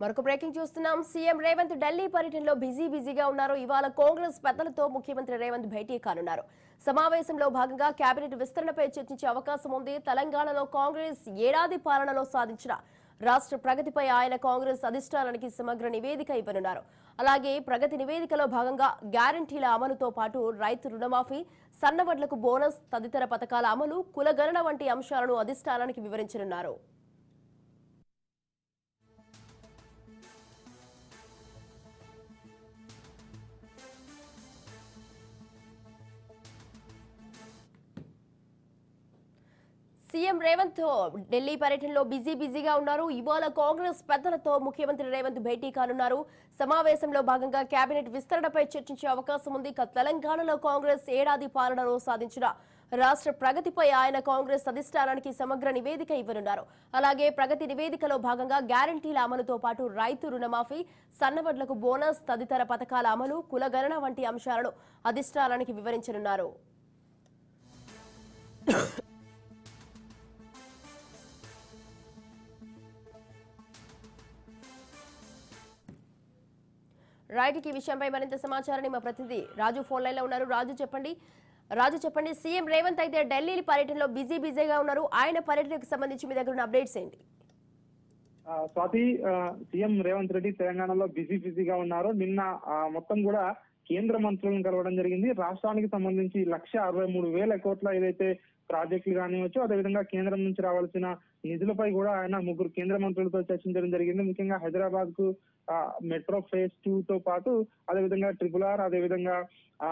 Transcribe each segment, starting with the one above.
మరొక బ్రేకింగ్ చూస్తున్నాం. సీఎం రేవంత్ ఢిల్లీ పర్యటనలో బిజీ బిజీగా ఉన్నారు. ఇవాళ కాంగ్రెస్ పెద్దలతో ముఖ్యమంత్రి రేవంత్ భేటీ కానున్నారు. సమావేశంలో భాగంగా కేబినెట్ విస్తరణపై చర్చించే అవకాశం ఉంది. తెలంగాణలో కాంగ్రెస్ ఏడాది పాలనలో సాధించిన రాష్ట్ర ప్రగతిపై ఆయన కాంగ్రెస్ అధిష్టానానికి సమగ్ర నివేదిక ఇవ్వనున్నారు. అలాగే ప్రగతి నివేదికలో భాగంగా గ్యారంటీల అమలుతో పాటు రైతు రుణమాఫీ సన్నవడ్లకు బోనస్ తదితర పథకాల అమలు కులగణన వంటి అంశాలను అధిష్టానానికి వివరించనున్నారు. సీఎం రేవంత్ ఢిల్లీ పర్యటనలో బిజీ బిజీగా ఉన్నారు. ఇవాళ కాంగ్రెస్ పెద్దలతో ముఖ్యమంత్రి రేవంత్ భేటీ కానున్నారు. సమావేశంలో భాగంగా కేబినెట్ విస్తరణపై చర్చించే అవకాశం ఉంది. తెలంగాణలో కాంగ్రెస్ ఏడాది పాలనలో సాధించిన రాష్ట్ర ప్రగతిపై ఆయన కాంగ్రెస్ అధిష్టానానికి సమగ్ర నివేదిక ఇవ్వనున్నారు. అలాగే ప్రగతి నివేదికలో భాగంగా గ్యారంటీల అమలుతో పాటు రైతు రుణమాఫీ సన్నవడ్లకు బోనస్ తదితర పథకాల అమలు కులగణన వంటి అంశాలను అధిష్టానానికి వివరించనున్నారు. రైట్ ఈ విషయంపై మరింత సమాచారాన్ని మా ప్రతినిధి రాజు ఫోన్ లైన్లో ఉన్నారు. రాజు చెప్పండి. రాజు చెప్పండి సీఎం రేవంత్ అయితే ఢిల్లీ పర్యటనలో బిజీ బిజీగా ఉన్నారు. ఆయన పర్యటనకు సంబంధించి మీ దగ్గర ఉన్న అప్డేట్స్ ఏంటి? స్వాతి సీఎం రేవంత్ రెడ్డి తెలంగాణలో బిజీ బిజీగా ఉన్నారు. నిన్న మొత్తం కూడా కేంద్ర మంత్రులను కలవడం జరిగింది. రాష్ట్రానికి సంబంధించి లక్ష అరవై మూడు వేల కోట్ల ఏదైతే ప్రాజెక్టులు కానివచ్చు అదేవిధంగా కేంద్రం నుంచి రావాల్సిన నిధులపై కూడా ఆయన ముగ్గురు కేంద్ర మంత్రులతో చర్చించడం జరిగింది. ముఖ్యంగా హైదరాబాద్కు మెట్రో ఫేజ్ టూ తో పాటు అదేవిధంగా ట్రిపుల్ ఆర్ అదేవిధంగా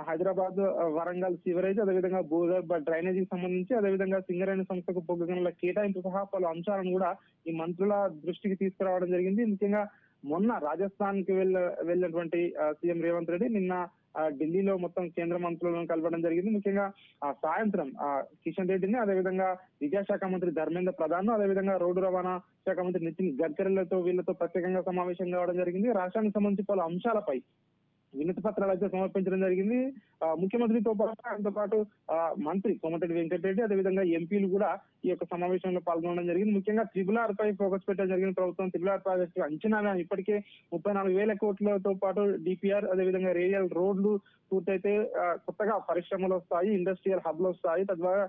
హైదరాబాద్ వరంగల్ సివరేజ్ అదేవిధంగా భూగర్భ డ్రైనేజీకి సంబంధించి అదేవిధంగా సింగరేణి సంస్థకు పొగ్గు గనుల కేటాయింపు సహా పలు అంశాలను కూడా ఈ మంత్రుల దృష్టికి తీసుకురావడం జరిగింది. ముఖ్యంగా మొన్న రాజస్థాన్కి వెళ్ళ వెళ్ళినటువంటి సీఎం రేవంత్ రెడ్డి నిన్న ఢిల్లీలో మొత్తం కేంద్ర మంత్రులను కలవడం జరిగింది. ముఖ్యంగా ఆ సాయంత్రం ఆ కిషన్ రెడ్డిని అదేవిధంగా విద్యాశాఖ మంత్రి ధర్మేంద్ర ప్రధాన్ అదేవిధంగా రోడ్డు రవాణా శాఖ మంత్రి నితిన్ గడ్కరీలతో వీళ్ళతో ప్రత్యేకంగా సమావేశం కావడం జరిగింది. రాష్ట్రానికి సంబంధించి పలు అంశాలపై వినతి పత్రాలు అయితే సమర్పించడం జరిగింది. ముఖ్యమంత్రితో పాటు ఆయనతో పాటు మంత్రి కోమటిరెడ్డి వెంకటరెడ్డి అదేవిధంగా ఎంపీలు కూడా ఈ యొక్క సమావేశంలో పాల్గొనడం జరిగింది. ముఖ్యంగా త్రిబుల్ ఆర్ పై ఫోకస్ పెట్టడం జరిగింది ప్రభుత్వం త్రిబుల్ ఆర్ ప్రాజెక్టు అంచనా ఇప్పటికే ముప్పై నాలుగు వేల కోట్లతో పాటు డిపిఆర్ అదేవిధంగా రేయల్ రోడ్లు పూర్తయితే కొత్తగా పరిశ్రమలు వస్తాయి ఇండస్ట్రియల్ హబ్లు వస్తాయి. తద్వారా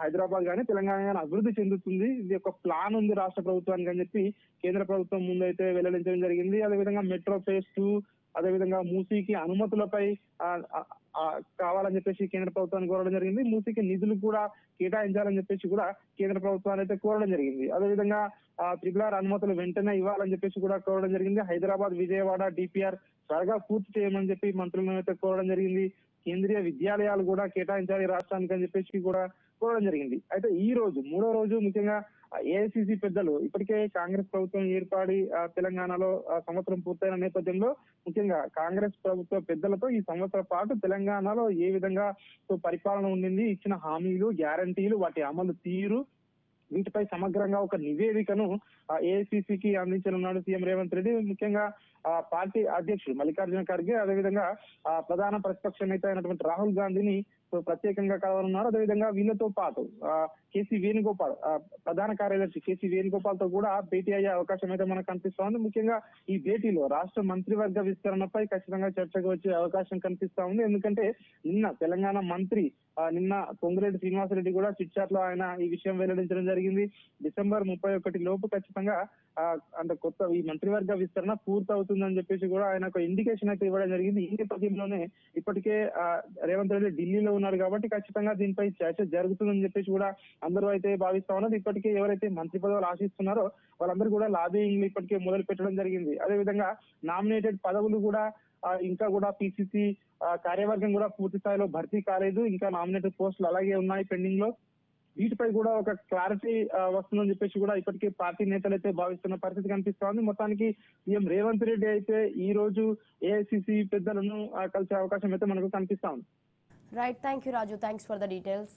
హైదరాబాద్ కానీ తెలంగాణ కానీ అభివృద్ధి చెందుతుంది. ఇది ఒక ప్లాన్ ఉంది రాష్ట్ర ప్రభుత్వానికి అని చెప్పి కేంద్ర ప్రభుత్వం ముందైతే వెల్లడించడం జరిగింది. అదేవిధంగా మెట్రో ఫేజ్ టూ అదేవిధంగా మూసీకి అనుమతులపై కావాలని చెప్పేసి కేంద్ర ప్రభుత్వాన్ని కోరడం జరిగింది. మూసీకి నిధులు కూడా కేటాయించాలని చెప్పేసి కూడా కేంద్ర ప్రభుత్వాన్ని అయితే కోరడం జరిగింది. అదేవిధంగా ఆ, ఆర్ అనుమతులు వెంటనే ఇవ్వాలని చెప్పేసి కూడా కోరడం జరిగింది. హైదరాబాద్ విజయవాడ డిపిఆర్ త్వరగా పూర్తి చేయమని చెప్పి మంత్రులను అయితే కోరడం జరిగింది. కేంద్రీయ విద్యాలయాలు కూడా కేటాయించాలి రాష్ట్రానికి అని చెప్పేసి కూడా కోరడం జరిగింది. అయితే ఈ రోజు మూడో రోజు ముఖ్యంగా ఏఐసిసి పెద్దలు ఇప్పటికే కాంగ్రెస్ ప్రభుత్వం ఏర్పడి ఆ, తెలంగాణలో ఆ, సంవత్సరం పూర్తయిన నేపథ్యంలో ముఖ్యంగా కాంగ్రెస్ ప్రభుత్వ పెద్దలతో ఈ సంవత్సరం పాటు తెలంగాణలో ఏ విధంగా పరిపాలన ఉండింది ఇచ్చిన హామీలు గ్యారంటీలు వాటి అమలు తీరు వీటిపై సమగ్రంగా ఒక నివేదికను ఏఐసిసికి అందించనున్నాడు సీఎం రేవంత్ రెడ్డి. ముఖ్యంగా పార్టీ అధ్యక్షుడు మల్లికార్జున ఖర్గే అదేవిధంగా ఆ, ప్రధాన ప్రతిపక్ష నేత అయినటువంటి రాహుల్ గాంధీని ప్రత్యేకంగా కలవనున్నారు. అదేవిధంగా వీళ్ళతో పాటు ఆ, కేసీ వేణుగోపాల్ ప్రధాన కార్యదర్శి కేసీ వేణుగోపాల్తో కూడా భేటీ అయ్యే అవకాశం అయితే మనకు కనిపిస్తా ఉంది. ముఖ్యంగా ఈ భేటీలో రాష్ట్ర మంత్రివర్గ విస్తరణపై ఖచ్చితంగా చర్చకు వచ్చే అవకాశం కనిపిస్తా ఉంది. ఎందుకంటే నిన్న తెలంగాణ మంత్రి ఆ, నిన్న పొంగిరెడ్డి శ్రీనివాసరెడ్డి కూడా చిట్చాట్లో ఆయన ఈ విషయం వెల్లడించడం జరిగింది. డిసెంబర్ ముప్పై ఒకటి లోపు ఖచ్చితంగా ఆ, అంటే కొత్త ఈ మంత్రివర్గ విస్తరణ పూర్తవుతుంది. అవుతుందని చెప్పేసి కూడా ఆయన ఒక ఇండికేషన్ అయితే ఇవ్వడం జరిగింది. ఈ నేపథ్యంలోనే ఇప్పటికే రేవంత్ రెడ్డి ఢిల్లీలో ఉన్నారు కాబట్టి ఖచ్చితంగా దీనిపై చర్చ జరుగుతుందని చెప్పేసి కూడా అందరూ అయితే భావిస్తా ఉన్నారు. ఇప్పటికే ఎవరైతే మంత్రి పదవులు ఆశిస్తున్నారో వాళ్ళందరూ కూడా లాబింగ్ ఇప్పటికే మొదలు పెట్టడం జరిగింది. అదేవిధంగా నామినేటెడ్ పదవులు కూడా ఇంకా కూడా పిసిసి కార్యవర్గం కూడా పూర్తి స్థాయిలో భర్తీ కాలేదు. ఇంకా నామినేటెడ్ పోస్టులు అలాగే ఉన్నాయి పెండింగ్లో వీటిపై కూడా ఒక క్లారిటీ వస్తుందని చెప్పేసి కూడా ఇప్పటికే పార్టీ నేతలు అయితే భావిస్తున్న పరిస్థితి కనిపిస్తోంది. మొత్తానికి సీఎం రేవంత్ రెడ్డి అయితే ఈ రోజు ఏఐసిసి పెద్దలను కలిసే అవకాశం అయితే మనకు కనిపిస్తా ఉంది. Right thank you Raju thanks for the details